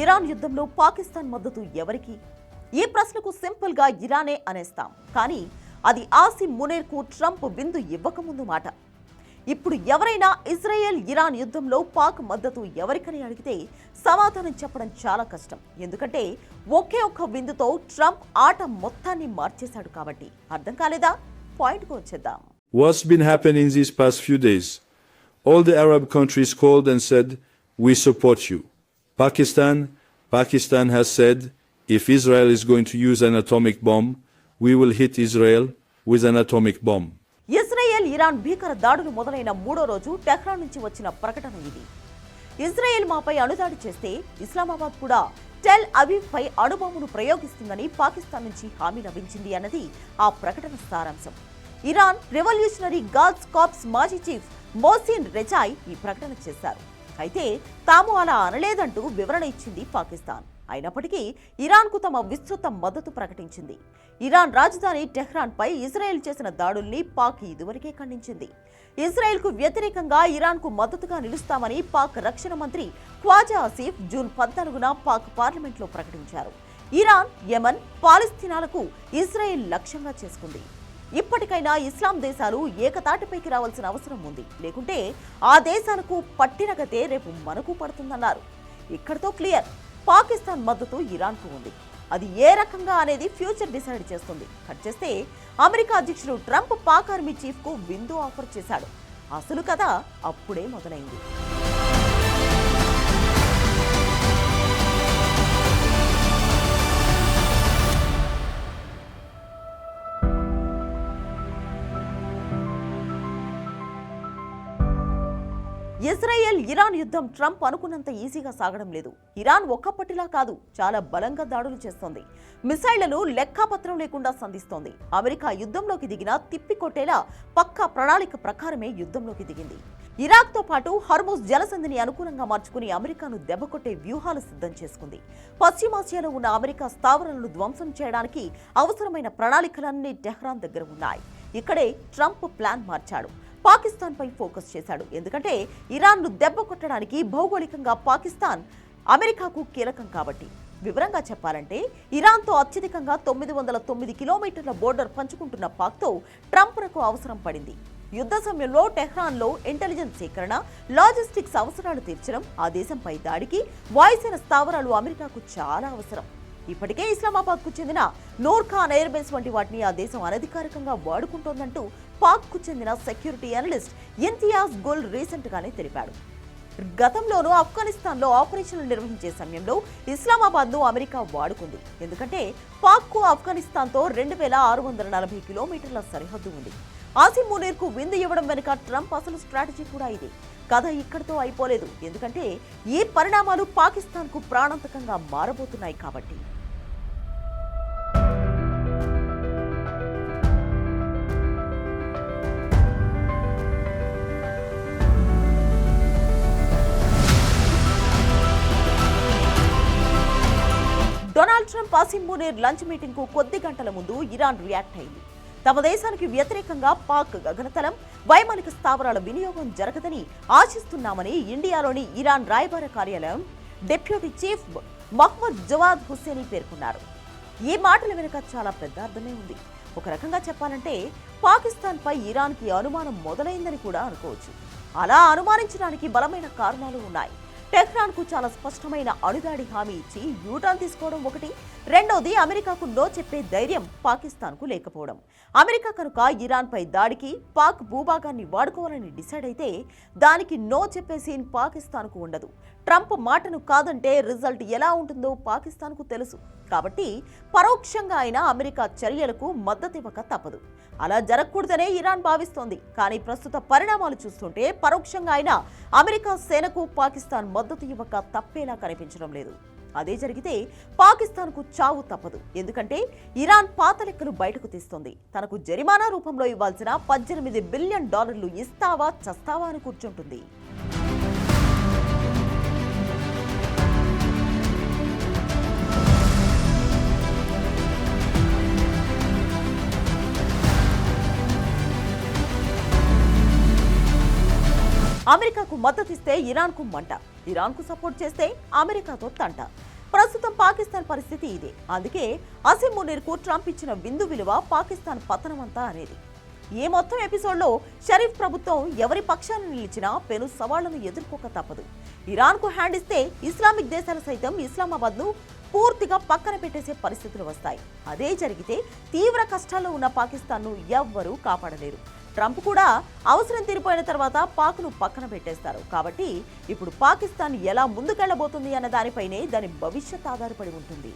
Iran యుద్ధంలో పాకిస్తాన్ మద్దతు ఎవరికి? ఈ ప్రశ్నకు సింపుల్గా ఇరానే అనేస్తాం. కానీ అది ఆసిమ్ మునేర్కు ట్రంప్ విందు ఇవ్వకముందు మాట. ఇప్పుడు ఎవరైనా ఇజ్రాయెల్ ఇరాన్ యుద్ధంలో పాక్ మద్దతు ఎవరికని అడిగితే సమాధానం చెప్పడం చాలా కష్టం. ఎందుకంటే ఒకే ఒక్క విందుతో ట్రంప్ ఆట మొత్తాన్ని మార్చేశాడు కాబట్టి. అర్థం కాలేదా? పాయింట్కు వచ్చేద్దాం. What's been happening these past few days? All the Arab countries called and said, We support you. Pakistan, Pakistan has said, if Israel is going to use an atomic bomb, we will hit Israel with an atomic bomb. Israel Iran భీకర దాడులు మొదలైన మూడో రోజు Tehran నుంచి వచ్చిన ప్రకటన ఇది. Israel మాపై అణుదాడి చేస్తే ఇస్లామాబాద్ కూడా టెల్ అవీవ్ అణుబాంబును ప్రయోగిస్తుందని పాకిస్తాన్ నుంచి హామీ లభించింది అన్నది ఆ ప్రకటన సారాంశం. ఇరాన్ రెవల్యూషనరీ గార్డ్స్ కాప్స్ మాజీ చీఫ్ మోసిన్ రెజాయ్ ఈ ప్రకటన చేశారు. అయితే తాము అలా అనలేదంటూ వివరణ ఇచ్చింది పాకిస్తాన్. అయినప్పటికీ ఇరాన్కు తమ విస్తృత మద్దతు ప్రకటించింది. ఇరాన్ రాజధాని టెహ్రాన్పై ఇజ్రాయెల్ చేసిన దాడుల్ని పాక్ ఇదివరకే ఖండించింది. ఇజ్రాయెల్కు వ్యతిరేకంగా ఇరాన్కు మద్దతుగా నిలుస్తామని పాక్ రక్షణ మంత్రి ఖ్వాజా ఆసిఫ్ జూన్ పద్నాలుగున పాక్ పార్లమెంట్లో ప్రకటించారు. ఇరాన్ యమన్ పాలస్తీనాలకు ఇజ్రాయెల్ లక్ష్యంగా చేసుకుంది. ఇప్పటికైనా ఇస్లాం దేశాలు ఏకతాటిపైకి రావాల్సిన అవసరం ఉంది. లేకుంటే ఆ దేశాలకు పట్టిన గతే రేపు మనకు పడుతుందన్నారు. ఇక్కడతో క్లియర్. పాకిస్తాన్ మద్దతు ఇరాన్కు ఉంది. అది ఏ రకంగా అనేది ఫ్యూచర్ డిసైడ్ చేస్తుంది. కట్ చేస్తే అమెరికా అధ్యక్షుడు ట్రంప్ పాక్ ఆర్మీ చీఫ్కు విందు ఆఫర్ చేశాడు. అసలు కథ అప్పుడే మొదలైంది. ఇజ్రాయెల్ ఇరాన్ యుద్ధం ట్రంప్ అనుకున్నంత ఈజీగా సాగడం లేదు. ఇరాన్ ఒక్కప్పటిలా కాదు చాలా బలంగా దాడులు చేస్తోంది. మిసైళ్ళను లెక్కాపత్రం లేకుండా సంధిస్తోంది. అమెరికా యుద్ధంలోకి దిగినా తిప్పికొట్టేలా పక్కా ప్రణాళిక ప్రకారమే యుద్ధంలోకి దిగింది. ఇరాక్తో పాటు హర్మోస్ జలసంధిని అనుకూలంగా మార్చుకుని అమెరికాను దెబ్బకొట్టే వ్యూహాలు సిద్ధం చేసుకుంది. పశ్చిమాసియాలో ఉన్న అమెరికా స్థావరాలను ధ్వంసం చేయడానికి అవసరమైన ప్రణాళికలన్నీ టెహ్రాన్ దగ్గర ఉన్నాయి. ఇక్కడే ట్రంప్ ప్లాన్ మార్చాడు. పాకిస్తాన్ పై ఫోకస్ చేశాడు. ఎందుకంటే ఇరాన్ను దెబ్బ కొట్టడానికి భౌగోళికంగా పాకిస్తాన్ అమెరికాకు కీలకం కాబట్టి. వివరంగా చెప్పాలంటే ఇరాన్తో అత్యధికంగా తొమ్మిది వందల తొమ్మిది కిలోమీటర్ల బోర్డర్ పంచుకుంటున్న పాక్తో ట్రంప్లకు అవసరం పడింది. యుద్ధ సమయంలో టెహ్రాన్లో ఇంటెలిజెన్స్ సేకరణ లాజిస్టిక్స్ అవసరాలు తీర్చడం ఆ దేశంపై దాడికి వాయుసేన స్థావరాలు అమెరికాకు చాలా అవసరం. ఇప్పటికే ఇస్లామాబాద్కు చెందిన నూర్ ఎయిర్బేస్ వంటి వాటిని ఆ దేశం అనధికారికంగా వాడుకుంటోందంటూ పాక్కు చెందిన సెక్యూరిటీ అనలిస్ట్ ఇంతియాజ్ గోల్ రీసెంట్గానే తెలిపాడు. గతంలోనూ ఆఫ్ఘనిస్తాన్లో ఆపరేషన్లు నిర్వహించే సమయంలో ఇస్లామాబాద్ను అమెరికా వాడుకుంది. ఎందుకంటే పాక్కు ఆఫ్ఘనిస్తాన్తో రెండు వేల ఆరు వందల నలభై కిలోమీటర్ల సరిహద్దు ఉంది. ఆసిమ్ మునీర్కు విందు ఇవ్వడం వెనుక ట్రంప్ అసలు స్ట్రాటజీ కూడా ఇది. కథ ఇక్కడితో అయిపోలేదు. ఎందుకంటే ఈ పరిణామాలు పాకిస్తాన్కు ప్రాణాంతకంగా మారబోతున్నాయి కాబట్టి. Donald Trump Asim Munir lunch మీటింగ్కు కొద్ది గంటల ముందు ఇరాన్ రియాక్ట్ అయింది. తమ దేశానికి వ్యతిరేకంగా పాక్ గగనతలం వైమానిక స్థావరాల వినియోగం జరగదని ఆశిస్తున్నామని ఇండియాలోని ఇరాన్ రాయబార కార్యాలయం deputy chief Mohammad Javad Hosseini పేర్కొన్నారు. ఈ మాటల వెనుక చాలా పెద్ద అర్థమే ఉంది. ఒక రకంగా చెప్పాలంటే పాకిస్తాన్పై ఇరాన్కి అనుమానం మొదలైందని కూడా అనుకోవచ్చు. అలా అనుమానించడానికి బలమైన కారణాలు ఉన్నాయి. టెహ్రాన్కు చాలా స్పష్టమైన అడుగాడి హామీ ఇచ్చి యూటర్న్ తీసుకోవడం ఒకటి. రెండోది అమెరికాకు నో చెప్పే ధైర్యం పాకిస్తాన్కు లేకపోవడం. అమెరికా కనుక ఇరాన్పై దాడికి పాక్ భూభాగాన్ని వాడుకోవాలని డిసైడ్ అయితే దానికి నో చెప్పే సీన్ పాకిస్తాన్కు ఉండదు. ట్రంప్ మాటను కాదంటే రిజల్ట్ ఎలా ఉంటుందో పాకిస్తాన్కు తెలుసు. కాబట్టి పరోక్షంగా అయినా అమెరికా చర్యలకు మద్దతు ఇవ్వక తప్పదు. అలా జరగకూడదనే ఇరాన్ భావిస్తోంది. కానీ ప్రస్తుత పరిణామాలు చూస్తుంటే పరోక్షంగా అయినా అమెరికా సేనకు పాకిస్తాన్ మద్దతు ఇవ్వక తప్పేలా కనిపించడం లేదు. అదే జరిగితే పాకిస్తాన్కు చావు తప్పదు. ఎందుకంటే ఇరాన్ పాత లెక్కలు బయటకు తీస్తోంది. తనకు జరిమానా రూపంలో ఇవ్వాల్సిన పద్దెనిమిది బిలియన్ డాలర్లు ఇస్తావా చస్తావా అని కూర్చుంటుంది. అమెరికాకు మద్దతిస్తే ఇరాన్కు మంట. ఇరాన్కు సపోర్ట్ చేస్తే అమెరికాతో తంట. ప్రస్తుతం పాకిస్తాన్ పరిస్థితి ఇదే. అందుకే అసిం మునీర్కు ట్రంప్ ఇచ్చిన విందు విలువ పాకిస్తాన్ పతనమంతా అనేది. ఈ మొత్తం ఎపిసోడ్లో షరీఫ్ ప్రభుత్వం ఎవరి పక్షాన నిలిచినా పెను సవాళ్ళను ఎదుర్కోక తప్పదు. ఇరాన్కు హ్యాండ్ ఇస్తే ఇస్లామిక్ దేశాలు సైతం ఇస్లామాబాద్ను పూర్తిగా పక్కన పెట్టేసే పరిస్థితులు వస్తాయి. అదే జరిగితే తీవ్ర కష్టాల్లో ఉన్న పాకిస్తాన్ను ఎవ్వరూ కాపాడలేరు. ట్రంప్ కూడా అవసరం తీరిపోయిన తర్వాత పాక్ను పక్కన పెట్టేస్తారు. కాబట్టి ఇప్పుడు పాకిస్తాన్ ఎలా ముందుకెళ్ళబోతుంది అన్న దానిపైనే దాని భవిష్యత్ ఆధారపడి ఉంటుంది.